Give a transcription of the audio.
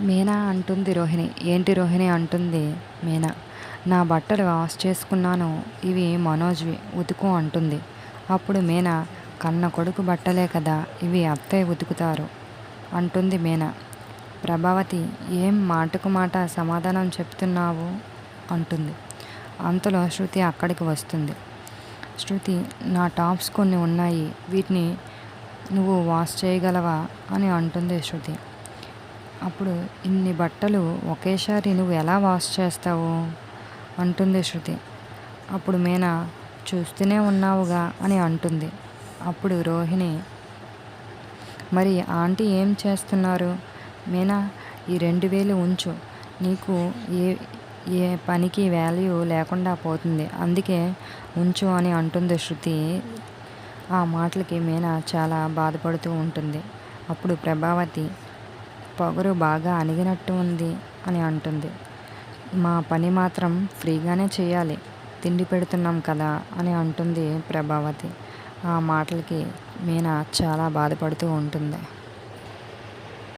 మీనా అంటుంది రోహిణి. ఏంటి రోహిణి అంటుంది మీనా. నా బట్టలు వాష్ చేసుకున్నాను ఇవి మనోజ్వి ఉతుకు అంటుంది. అప్పుడు మీనా కన్న కొడుకు బట్టలే కదా ఇవి అత్తయ్య ఉతుకుతారు అంటుంది మీనా. ప్రభావతి ఏం మాటకు మాట సమాధానం చెప్తున్నావు? అంటుంది. అంతలో శృతి అక్కడికి వస్తుంది. శృతి నా టాప్స్ కొన్ని ఉన్నాయి వీటిని నువ్వు వాష్ చేయగలవా? అని అంటుంది శృతి. అప్పుడు ఇన్ని బట్టలు ఒకేసారి నువ్వు ఎలా వాష్ చేస్తావు? అంటుంది శృతి. అప్పుడు మీనా చూస్తూనే ఉన్నావుగా అని అంటుంది. అప్పుడు రోహిణి మరి ఆంటీ ఏం చేస్తున్నారు? మీనా ఈ రెండు వేలు ఉంచు. నీకు ఏ ఏ పనికి వాల్యూ లేకుండా పోతుంది. అందుకే ఉంచు అని అంటుంది శృతి. ఆ మాటలకి మీనా చాలా బాధపడుతూ ఉంటుంది. అప్పుడు ప్రభావతి పొగరు బాగా అణిగినట్టు ఉంది అని అంటుంది. మా పని మాత్రం ఫ్రీగానే చేయాలి. తిండి పెడుతున్నాం కదా అని అంటుంది ప్రభావతి. ఆ మాటలకి మీనా చాలా బాధపడుతూ ఉంటుంది.